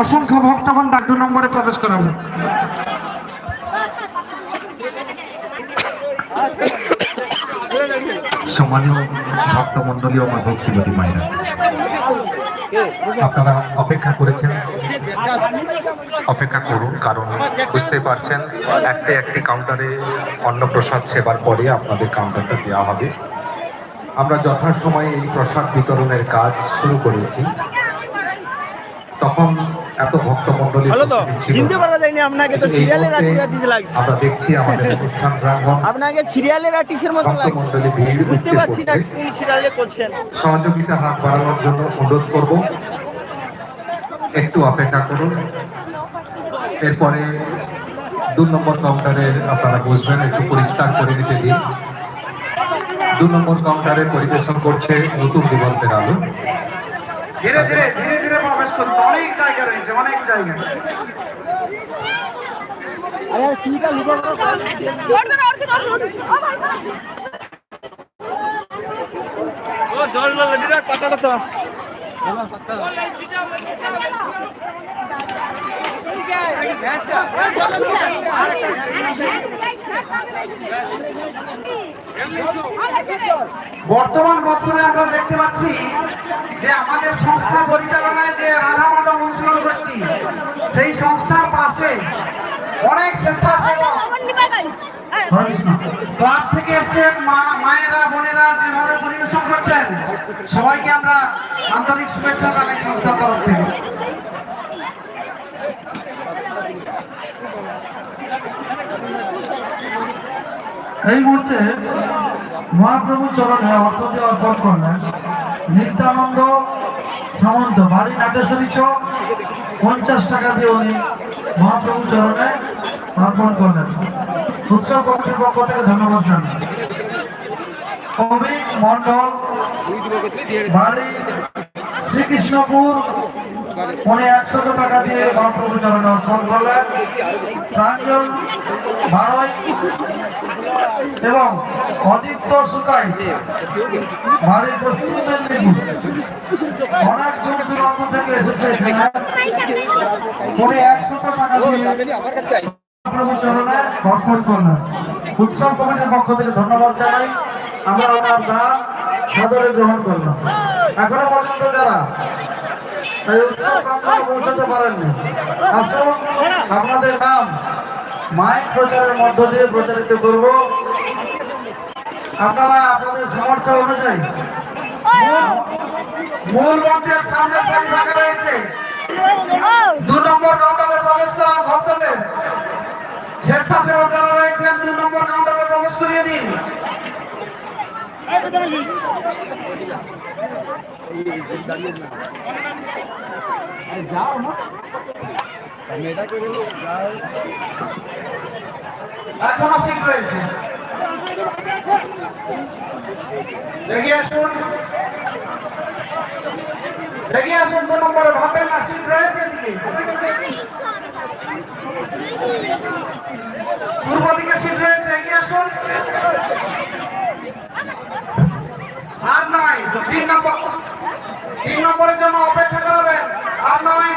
অসংখ্য ভক্তগণ তার দু নম্বরে প্রবেশ করাবো। আপনারা অপেক্ষা করেছেন। অপেক্ষা করুন, কারণ পারছেন, একটি একটি কাউন্টারে অন্নপ্রসাদ সেবার পরে আপনাদের কাউন্টারটা দেওয়া হবে। আমরা যথাসময়ে এই প্রসাদ বিতরণের কাজ শুরু করেছি। তখন এত ভক্তমন্ডলী ভালো তো চিনতে পারা যায়নি আপনাকে তো সিরিয়ালের আর্টিস্ট আর্টিস্ট লাগছে। আমরা দেখছি আমাদের অনুষ্ঠান প্রাঙ্গণ। আপনাকে সিরিয়ালের আর্টিস্টের মতো লাগছে। বুঝতে পারছি না। কোন সিরিয়ালে করছেন। সহযোগিতা হাত বাড়ানোর জন্য অনুরোধ করব। একটু অপেক্ষা করুন। এরপরে দু নম্বর কাউন্টারে আপনারা বুঝবেন একটু পরিষ্কার করে দিতে দিন। দু নম্বর কাউন্টারে পরিবেশন করছে নতুন দিগন্তের আলো। ধীরে ধীরে ধীরে ধীরে। অনেক জায়গা রয়েছে অনেক জায়গা। পাতাটা তো। বর্তমান বছরে আমরা দেখতে পাচ্ছি যে আমাদের সংস্থা পরিচালনায় যে মাধব অনুশীলন করছি, সেই সংস্থার পাশে অনেক স্বেচ্ছাসেবক ক্লাব থেকে এসছেন মায়েরা, বোনেরা যেভাবে পরিবেশন করছেন, সবাইকে আমরা আন্তরিক শুভেচ্ছা জানাই সংস্থার তরফ থেকে। এই মুহূর্তে মহাপ্রভু চরণে অর্থটি অর্পণ করলেন। নিত্যানন্দ সামন্ত, বাড়ি নাটেশ্বরী চক, পঞ্চাশ টাকা দিয়ে উনি মহাপ্রভু চরণে অর্পণ করলেন। উৎসব কর্তৃপক্ষ পক্ষ থেকে ধন্যবাদ জানাই। অমিত মন্ডল বাড়ি শ্রীকৃষ্ণপুর উনি একশো টাকা দিয়ে চরণে অর্পণ করলেন প্রাঞ্জল ভারত এবং অদিত্য সুকাই বাড়ির পশ্চিম মেদিনীপুর। অনেক দূর দূরান্ত থেকে এসেছে টাকা দিয়ে চরণে করলেন। উৎসব কমিটির পক্ষ থেকে ধন্যবাদ জানাই। আমরা ওনার দান সাদরে গ্রহণ করলাম। এখনও পর্যন্ত যারা এই উৎসব প্রাঙ্গণে পারেননি। আপনাদের নাম মাইক প্রচারের মধ্য দিয়ে প্রচারিত করব। আপনারা আপনাদের সামর্থ্য অনুযায়ী মূল- মঞ্চের সামনে সারি ফাঁকা রয়েছে। দু নম্বর কাউন্টারে প্রবেশ করা ভক্তদের স্বেচ্ছাসেবক যারা রয়েছেন, দু নম্বর কাউন্টারে প্রবেশ করিয়ে দিন। এখনও সিট রয়েছে এগিয়ে আসুন এগিয়ে আসুন দু নম্বরে ভাবেন না সিট রয়েছে পূর্ব দিকে সিট রয়েছে এগিয়ে আসুন আর নয় তিন নম্বর। তিন নম্বরের জন্য অপেক্ষা করাবেন, আর নয়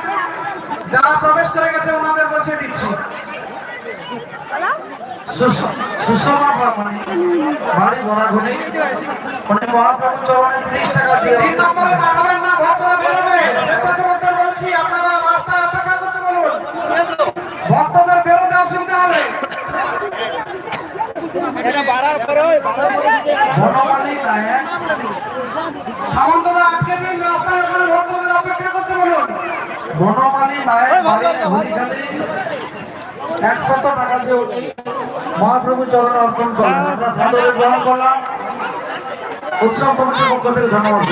যারা প্রবেশ করে গেছে ওনাদের বসে দিচ্ছি। সুষ- সুষমা ব্রাহ্মণী বাড়ি ভরাগুনি উনি মহাপ্রভু চৌহানের ত্রিশ টাকা দিয়ে তিন নম্বরে দাঁড়াবেন না ভক্তরা বেরোবে স্বেচ্ছাসেবকদের বলছি আপনারা রাস্তায় অপেক্ষা করতে বলুন ভক্তদের বেরোতে অসুবিধা হবে এটা বাড়ার পরে বাড়ার পরে বনমালী নায়ক সামন্তরা আটকে দিন রাস্তায় ওখানে ভক্তদের অপেক্ষা করতে বলুন বনমালী নায়ক বাড়ি হরিখালি একশত টাকা দিয়ে উনি মহাপ্রভু চরণ অর্পণ করলেন আমরা সাদরে গ্রহণ করলাম। উৎসব কমিটির পক্ষ থেকে ধন্যবাদ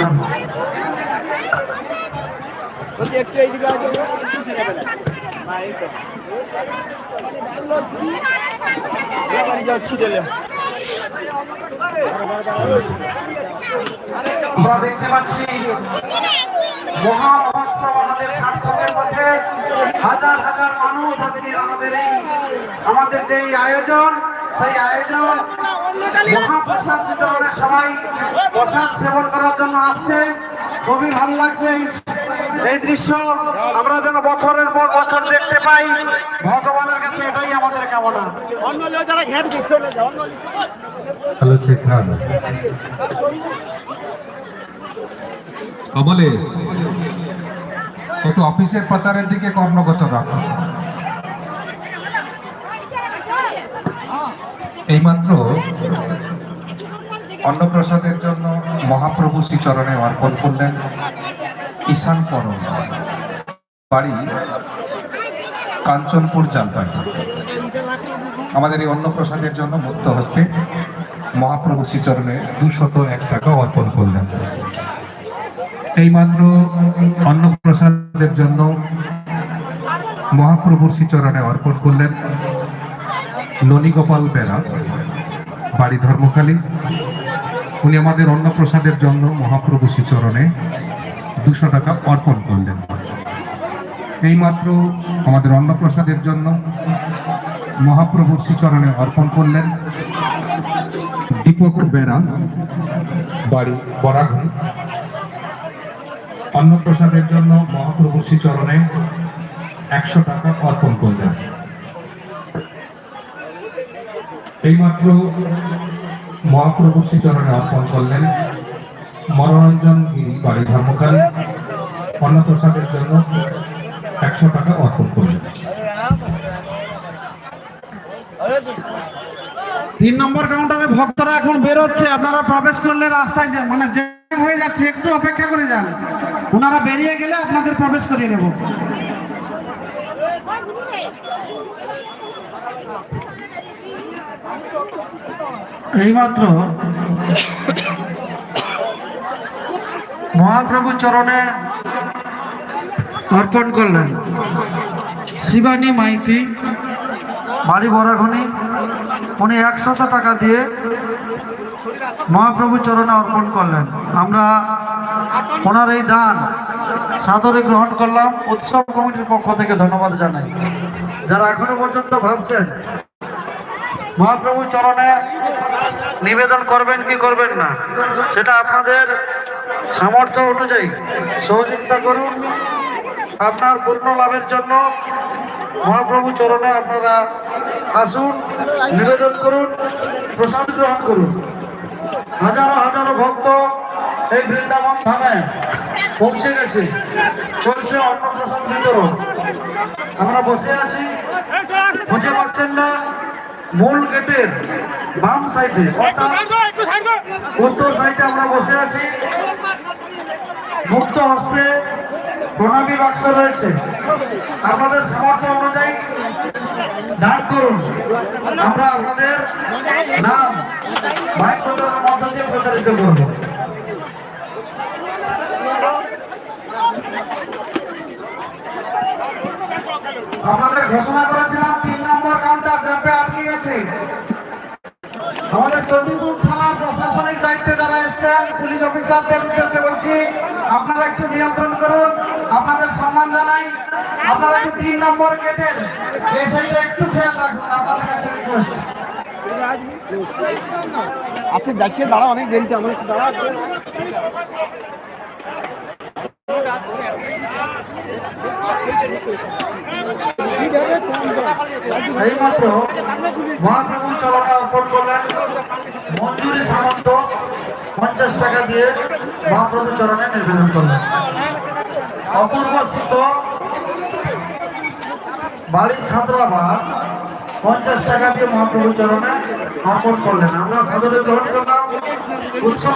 যাচ্ছি আমরা দেখতে পাচ্ছি মহা মহোৎসব আমাদের সার্থকের মধ্যে। হাজার হাজার মানুষ আজকে আমাদের এই, আমাদের যে আয়োজন, সেই আয়োজন মহাপ্রসাদ বিতরণে সবাই প্রসাদ সেবন করার জন্য আসছে। খুবই ভালো লাগছে এই দৃশ্য। আমরা যেন বছরের পর বছর দেখতে পাই। ভগবানের কাছে এটাই আমাদের কামনা। অন্য লোক যারা দিচ্ছে অন্য কমলে একটু অফিসের প্রচারের দিকে কর্মগত রাখো। এইমাত্র অন্নপ্রসাদের জন্য মহাপ্রভু শ্রীচরণে অর্পণ করলেন ঈশান করণ বাড়ি কাঞ্চনপুর জালপাই আমাদের এই অন্নপ্রসাদের জন্য মুক্ত হস্তে মহাপ্রভু শ্রীচরণে দুশত এক টাকা অর্পণ করলেন। এইমাত্র অন্নপ্রসাদের জন্য মহাপ্রভুর শ্রীচরণে অর্পণ করলেন ননীগোপাল বেরা, বাড়ি ধর্মখালী। উনি আমাদের অন্নপ্রসাদের জন্য মহাপ্রভু শ্রীচরণে দুশো টাকা অর্পণ করলেন। এইমাত্র আমাদের অন্নপ্রসাদের জন্য মহাপ্রভুর শ্রীচরণে অর্পণ করলেন দীপক বেরা, বাড়ি বরাঘন অন্নপ্রসাদের জন্য মহাপ্রভু শ্রীচরণে একশো টাকা অর্পণ করলেন। এইমাত্র মহাপ্রভু শ্রীচরণে অর্পণ করলেন মনোরঞ্জন গিরি, বাড়ি ধর্মকাল। অন্নপ্রসাদের জন্য একশো টাকা অর্পণ করলেন তিন নম্বর কাউন্টারে ভক্তরা এখন বেরোচ্ছে, আপনারা প্রবেশ করলে রাস্তায় মানে হয়ে যাচ্ছে, একটু অপেক্ষা করে যান। ওনারা বেরিয়ে গেলে আপনাদের প্রবেশ করিয়ে নেব। এইমাত্র মহাপ্রভু চরণে অর্পণ করলেন। শিবানী, মাইতি, বাড়ি বরাঘনি, উনি একশত টাকা দিয়ে মহাপ্রভু চরণে অর্পণ করলেন। আমরা ওনার এই দান সাদরে গ্রহণ করলাম। উৎসব কমিটির পক্ষ থেকে ধন্যবাদ জানাই। যারা এখনও পর্যন্ত ভাবছেন মহাপ্রভু চরণে নিবেদন করবেন কি করবেন না, সেটা আপনাদের সামর্থ্য অনুযায়ী সহযোগিতা করুন। আপনার পূর্ণ লাভের জন্য মহাপ্রভু চরণে আপনারা আসুন, নিবেদন করুন, প্রসাদ গ্রহণ করুন। হাজারো হাজারো ভক্ত এই বৃন্দাবন ধামে পৌঁছে গেছে। চলছে অন্নপ্রসাদ বিতরণ। আমরা বসে আছি। খুঁজে পাচ্ছেন না, মূল গেটের বাম সাইডে উত্তর সাইডে আমরা বসে আছি। মুক্ত হস্তে প্রণামী বাক্স রয়েছে। আপনাদের সামর্থ্য অনুযায়ী দান করুন। আমরা আপনাদের নাম, মাইক প্রচারের মধ্য দিয়ে প্রচারিত করব। আপনাদের ঘোষণা করেছিলাম, তিন নম্বর কাউন্টার জ্যাম্পে আটকে গেছে। আমাদের চণ্ডীপুর থানার প্রশাসনিক দায়িত্বে যারা এসছেন পুলিশ অফিসারদের উদ্দেশ্যে বলছি, আপনারা একটু নিয়ন্ত্রণ করুন, আপনাদের সম্মান জানাই আপনারা একটু তিন নম্বর গেটের একটু খেয়াল রাখুন। আচ্ছা যাচ্ছে দাঁড়া অনেক দেরিতে আমার দাঁড়া এইমাত্র মহাপ্রভু চরণে অর্পণ করলেন। মঞ্জুরি সামন্ত পঞ্চাশ টাকা দিয়ে মহাপ্রভু চরণে নিবেদন করলেন। অপূর্ব স্থিত বাড়ি ছাত্রাবাদ পঞ্চাশ টাকা দিয়ে মহাপ্রভু চরণে অর্পণ করলেন। আমরা সাদরে গ্রহণ করলাম। উৎসব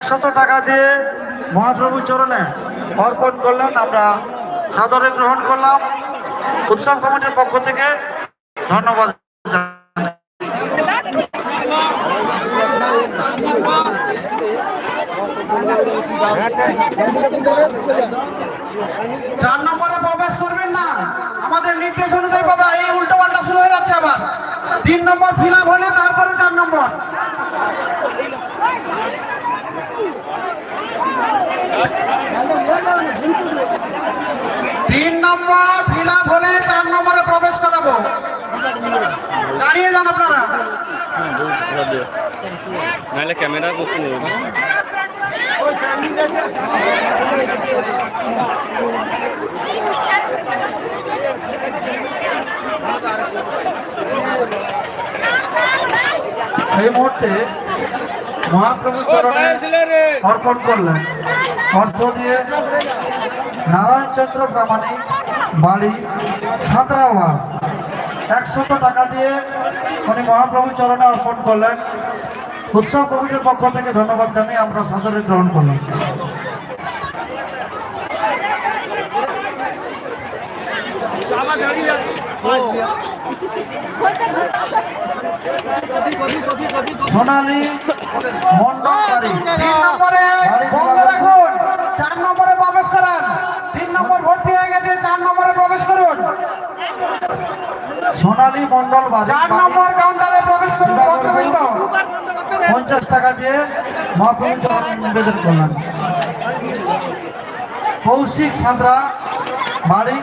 একশত টাকা দিয়ে মহাপ্রভু চরণে অর্পণ করলেন। আমরা সাদরে গ্রহণ করলাম। উৎসব কমিটির পক্ষ থেকে ধন্যবাদ চার নম্বরে প্রবেশ করবেন না। আমাদের নির্দেশ অনুযায়ী বাবা, এই উল্টো পাল্টা শুরু হয়ে যাচ্ছে আবার। তিন নম্বর ফিল হলে তারপরে চার নম্বর। তিন নম্বর ফিল আপ হলে চার নম্বরে প্রবেশ করাবো। দাঁড়িয়ে যান আপনারা। নাহলে ক্যামেরা করতে এই মুহূর্তে মহাপ্রভু চরণে অর্পণ করলেন। অর্থ দিয়ে নারায়ণ চন্দ্র প্রামাণিক বাড়ি সাঁতরাওয়া একশত টাকা দিয়ে উনি মহাপ্রভু চরণে অর্পণ করলেন। উৎসব কমিটির পক্ষ থেকে ধন্যবাদ জানিয়ে আমরা সদরে গ্রহণ করলাম। সোনালী মন্ডল তিন নম্বরে বন্ধ রাখুন। চার নম্বরে প্রবেশ করান। তিন নম্বর ভর্তি হয়ে গেছে চার নম্বরে প্রবেশ করুন। সোনালী মন্ডল চার নম্বর কাউন্টারে প্রবেশ করুন পঞ্চাশ টাকা দিয়ে মহাপ্রভু নিবেদন করলেন। কৌশিক সাঁতরা বাড়ি।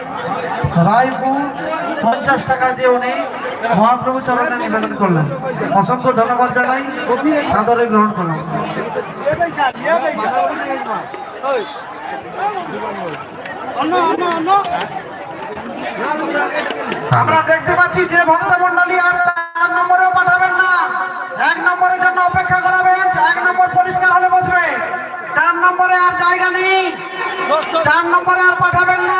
রায়পুর, পঞ্চাশ টাকা দিয়ে উনি মহাপ্রভু চরণে নিবেদন করলেন। অসংখ্য ধন্যবাদ জানাই সাদরে গ্রহণ করলাম। আমরা দেখতে পাচ্ছি যে ভক্ত মন্ডলী আর চার নম্বরেও পাঠাবেন না। এক নম্বরের জন্য অপেক্ষা করাবেন, এক নম্বর পরিষ্কার হলে বসবে। চার নম্বরে আর জায়গা নেই। চার নম্বরে আর পাঠাবেন না।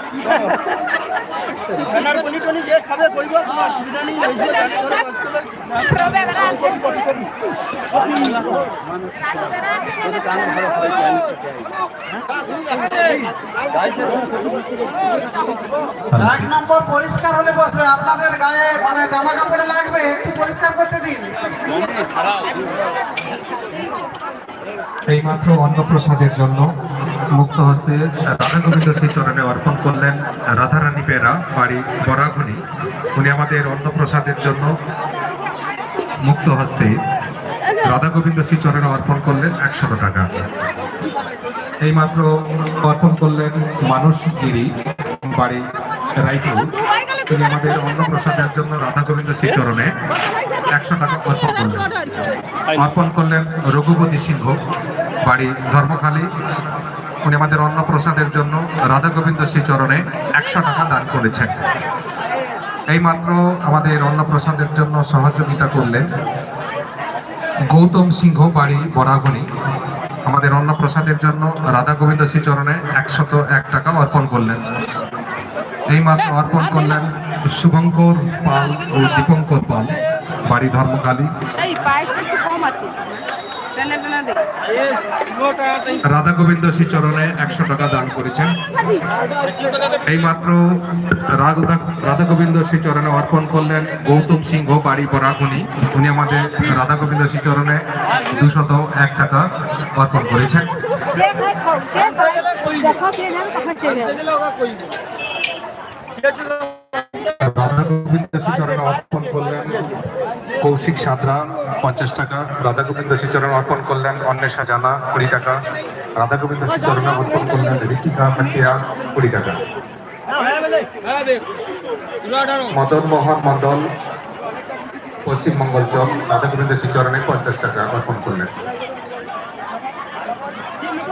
ছানার পনির টনির যে খাবে কইব কোনো অসুবিধা নেই ওই যে জানি করে বাস করলে এক নম্বর পরিষ্কার হলে বসবে আপনাদের গায়ে মানে জামা কাপড়ে লাগবে একটু পরিষ্কার করতে দিন। এইমাত্র অন্নপ্রসাদের জন্য মুক্ত হস্তে রাধা গোবিন্দ শ্রী চরণে অর্পণ করলেন রাধারানী পেরা বাড়ি বরাগুনি উনি আমাদের অন্নপ্রসাদের জন্য মুক্ত হস্তে রাধা গোবিন্দ শ্রী চরণে অর্পণ করলেন একশো টাকা। এইমাত্র অর্পণ করলেন মানস গিরি, বাড়ি রায়পুর। তিনি আমাদের অন্নপ্রসাদের জন্য রাধা গোবিন্দ শ্রী চরণে একশো টাকা অর্পণ করলেন। অর্পণ করলেন রঘুপতি সিংহ, বাড়ি ধর্মখালী। উনি আমাদের অন্নপ্রসাদের জন্য রাধা গোবিন্দ শ্রী চরণে একশো টাকা দান করেছেন। এইমাত্র আমাদের অন্নপ্রসাদের জন্য সহযোগিতা করলেন গৌতম সিংহ বাড়ি বরাগুনি আমাদের অন্নপ্রসাদের জন্য রাধা গোবিন্দ শ্রী চরণে একশত এক টাকা অর্পণ করলেন। এইমাত্র অর্পণ করলেন শুভঙ্কর পাল ও দীপঙ্কর পাল, বাড়ি ধর্মকালী। রাধা গোবিন্দ শ্রী চরণে একশো টাকা দান করেছেন। এই মাত্র রাধা গোবিন্দ শ্রী চরণে অর্পণ করলেন গৌতম সিংহ বাড়ি বরাগুনি উনি আমাদের রাধা গোবিন্দ শ্রী চরণে দুশত এক টাকা অর্পণ করেছেন। রাধা গোবিন্দ শ্রী চরণে কৌশিক সাঁতরা, পঞ্চাশ টাকা। রাধা গোবিন্দ শ্রী চরণে অর্পণ করলেন অন্বেষা জানা, কুড়ি টাকা। রাধা গোবিন্দ শ্রী চরণে অর্পণ করলেন ঋষিকা পাটিয়া, কুড়ি টাকা। মদন মোহন মন্ডল পশ্চিমবঙ্গল চক রাধা গোবিন্দ শ্রী চরণে পঞ্চাশ টাকা অর্পণ করলেন। কি নিব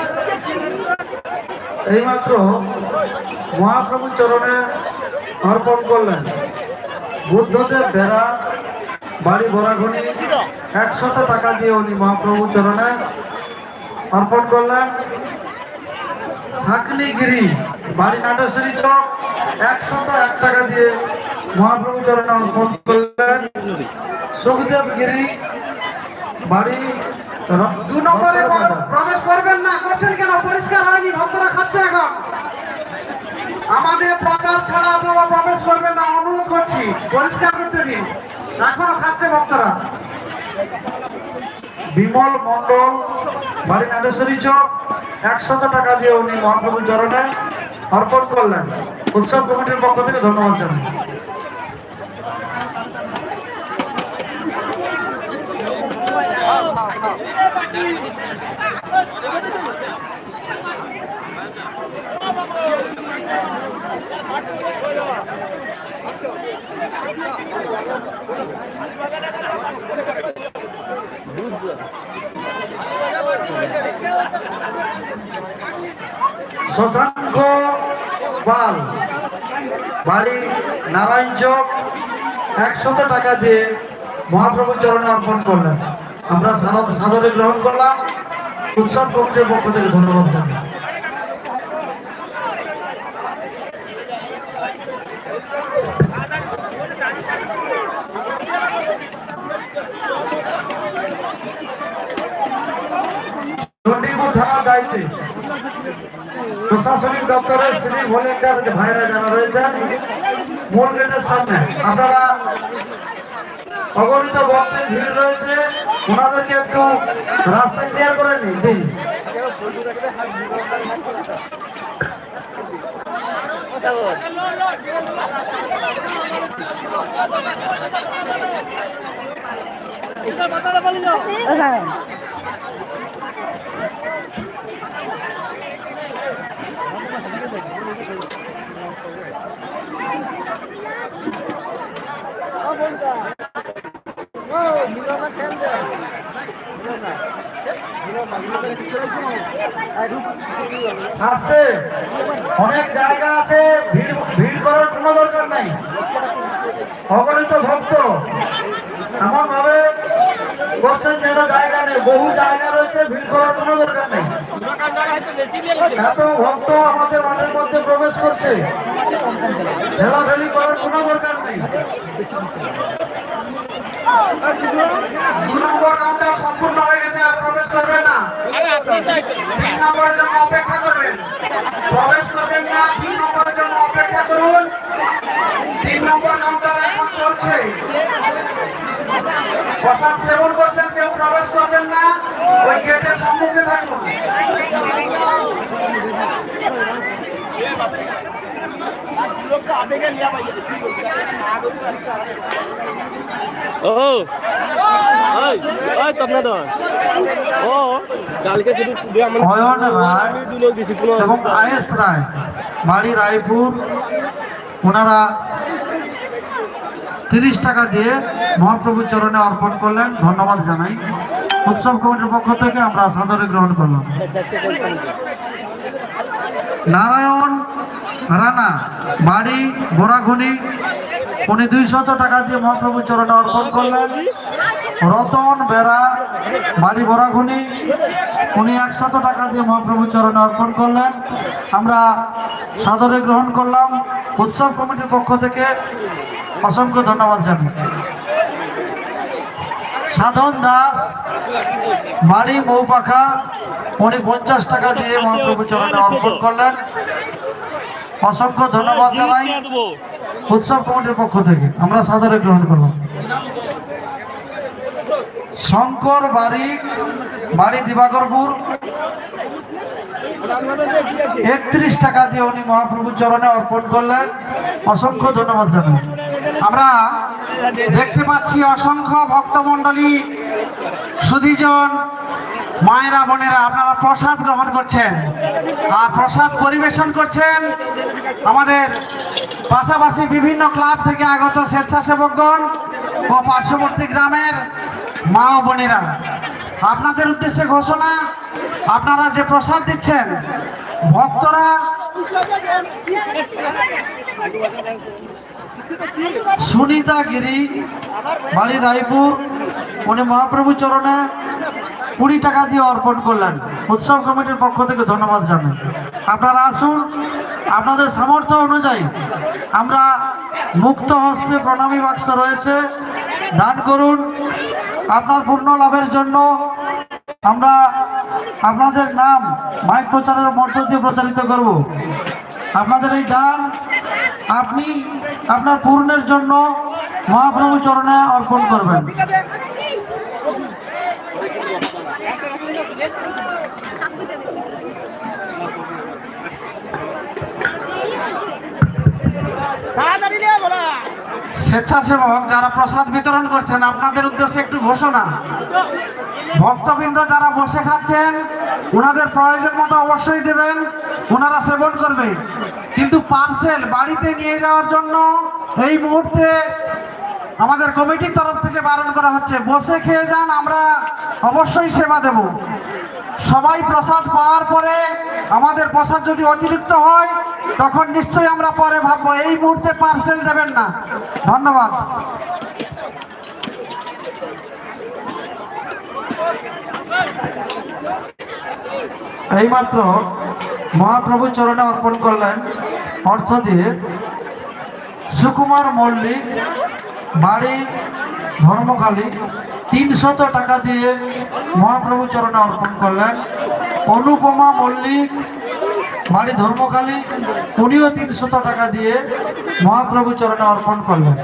এইমাত্র মহাপ্রভু চরণে অর্পণ করলেন। বুদ্ধদেব বেড়া, বাড়ি ভরাঘনি একশত টাকা দিয়ে উনি মহাপ্রভু চরণে অর্পণ করলেন। থাকলিগিরি বাড়ি নাটেশ্বরী চক, একশত এক টাকা দিয়ে মহাপ্রভু চরণে অর্পণ করলেন। সুখদেব গিরি, বাড়ি দু নম্বরে প্রবেশ করবেন না করছেন কেন? পরিষ্কার হয়নি ভক্তরা খাচ্ছে এখন। আমাদের প্রচার ছাড়া আপনারা প্রবেশ করবেন না অনুরোধ করছি পরিষ্কার করতে দিন। এখনও খাচ্ছে ভক্তরা। বিমল মন্ডল বাড়ি নাগেশ্বরী চক একশত টাকা দিয়ে উনি মহাপ্রভু চরণে অর্পণ করলেন। উৎসব কমিটির পক্ষ থেকে ধন্যবাদ জানাই। শশাঙ্ক পাল বাড়ি নারায়ণ চক একশত টাকা দিয়ে মহাপ্রভু চরণে অর্পণ করলেন। আমরা সাদর- গ্রহণ করলাম। উৎসব কমিটির পক্ষ থেকে ধন্যবাদ জানাই। প্রশাসনিক দপ্তরের ভলেন্টিয়ার যে ভাইরা যারা রয়েছেন, মূল গেটের সামনে, আপনারা অগণিত ভক্তের ভিড় রয়েছে। ওনাদেরকে একটু রাস্তা ক্লিয়ার করে নিন দিন হ্যাঁ আসতে অনেক জায়গা আছে, ভিড় ভিড় করার কোনো দরকার নাই। অগণিত ভক্ত। এমন ভাবে করছেন যেন জায়গা নেই, বহু জায়গা রয়েছে, ভিড় করার কোনো দরকার নেই। এত ভক্ত আমাদের মাঠের মধ্যে প্রবেশ করছে। ঠেলাঠেলি করার কোনো দরকার নেই। সম্পূর্ণ হয়ে গেছে আর প্রবেশ করবেন না তিন নম্বরের জন্য অপেক্ষা করবেন প্রবেশ করবেন না তিন নম্বরের জন্য অপেক্ষা করুন তিন নম্বর কাউন্টার এখন চলছে প্রসাদ সেবন করছেন কেউ প্রবেশ করবেন না ওই গেটের সম্মুখে থাকুন ও ওই তপনা ও কালকে শুধু শুধু আমার রায় আমি দু লোক দিছি কোনো এবং আয়েস রায় বাড়ি রায়পুর ওনারা তিরিশ টাকা দিয়ে মহাপ্রভু চরণে অর্পণ করলেন ধন্যবাদ জানাই। উৎসব কমিটির পক্ষ থেকে আমরা সাদরে গ্রহণ করলাম। নারায়ণ রানা, বাড়ি বোরাখুনি উনি দুইশত টাকা দিয়ে মহাপ্রভু চরণে অর্পণ করলেন। রতন বেড়া, বাড়ি বোরাখুনি উনি একশত টাকা দিয়ে মহাপ্রভু চরণে অর্পণ করলেন। আমরা সাদরে গ্রহণ করলাম। উৎসব কমিটির পক্ষ থেকে অসংখ্য ধন্যবাদ জানাই। সাধন দাস, বাড়ি, মৌপাখা, উনি পঞ্চাশ টাকা দিয়ে মহাপ্রভু চরণে অর্পণ করলেন। অসংখ্য ধন্যবাদ জানাই। উৎসব কমিটির পক্ষ থেকে। আমরা সাদরে গ্রহণ করলাম। শঙ্কর বাড়ি বাড়ি দিবাকরপুর। একত্রিশ টাকা দিয়ে উনি মহাপ্রভুর চরণে অর্পণ করলেন। অসংখ্য ধন্যবাদ জানাই। আমরা দেখতে পাচ্ছি অসংখ্য ভক্তমণ্ডলী সুধীজন মায়েরা, বোনেরা, আপনারা প্রসাদ গ্রহণ করছেন আর প্রসাদ পরিবেশন করছেন আমাদের পাশাপাশি বিভিন্ন ক্লাব থেকে আগত স্বেচ্ছাসেবকগণ ও পার্শ্ববর্তী গ্রামের মা ও বোনেরা। আপনাদের উদ্দেশ্যে ঘোষণা, আপনারা যে প্রসাদ দিচ্ছেন, ভক্তরা সুনিতা গিরি, বাড়ি রায়পুর, উনি মহাপ্রভু চরণে কুড়ি টাকা দিয়ে অর্পণ করলেন। উৎসব কমিটির পক্ষ থেকে ধন্যবাদ জানাই। আপনারা আসুন, আপনাদের সামর্থ্য অনুযায়ী আমরা মুক্ত হস্তে প্রণামী বাক্স রয়েছে, দান করুন। আপনার পূর্ণ লাভের জন্য আমরা আপনাদের নাম, মাইক প্রচারের মধ্য দিয়ে প্রচারিত করব। আপনাদের এই দান আপনি আপনার পূর্ণের জন্য মহাপ্রভু চরণে অর্পণ করবেন। স্বেচ্ছাসেবক যারা প্রসাদ বিতরণ করছেন, আপনাদের উদ্দেশ্যে একটু ঘোষণা। ভক্তবৃন্দ যারা বসে খাচ্ছেন ওনাদের প্রয়োজন মতো অবশ্যই দেবেন ওনারা সেবন করবে। কিন্তু পার্সেল বাড়িতে নিয়ে যাওয়ার জন্য এই মুহূর্তে আমাদের কমিটির তরফ থেকে বারণ করা হচ্ছে, বসে খেয়ে যান, আমরা অবশ্যই সেবা দেব। সবাই প্রসাদ পাওয়ার পরে আমাদের প্রসাদ যদি অতিরিক্ত হয়, তখন নিশ্চয়ই আমরা পরে ভাববো, এই মুহূর্তে পার্সেল দেবেন না। ধন্যবাদ। এইমাত্র মহাপ্রভু চরণে অর্পণ করলেন, অর্থ দিয়ে, সুকুমার মল্লিক, বাড়ি, ধর্মখালী, তিনশত টাকা দিয়ে মহাপ্রভু চরণে অর্পণ করলেন। অনুপমা মল্লিক বাড়ি ধর্মখালী উনিও তিনশত টাকা দিয়ে মহাপ্রভু চরণে অর্পণ করলেন।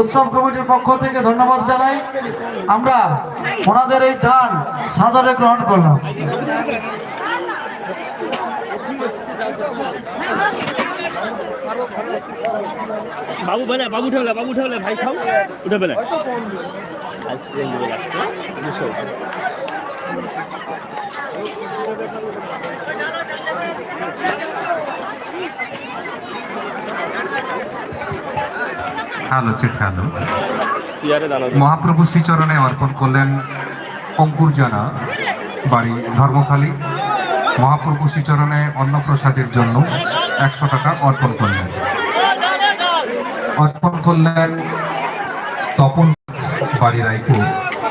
উৎসব কমিটির পক্ষ থেকে ধন্যবাদ জানাই। আমরা ওনাদের এই দান সাদরে গ্রহণ করলাম। বাবু বেলা বাবু উঠালে বাবু উঠালে ভাই খাও উঠে বেলা আইসক্রিম চিত্রালো মহাপ্রভু শ্রীচরণে অর্পণ করলেন অঙ্কুর জানা বাড়ি ধর্মখালী। মহাপ্রভু শ্রীচরণে অন্নপ্রসাদের জন্য একশো টাকা অর্পণ করলেন। অর্পণ করলেন তপন বাড়ি রায়পুর।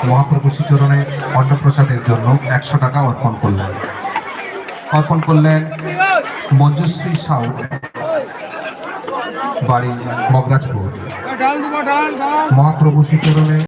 মহাপ্রভু শ্রীচরণে অন্নপ্রসাদের জন্য একশো টাকা অর্পণ করলেন। অর্পণ করলেন মঞ্জুশ্রী সাউ, বাড়ি মগরাজপুর। মহাপ্রভু শ্রীচরণে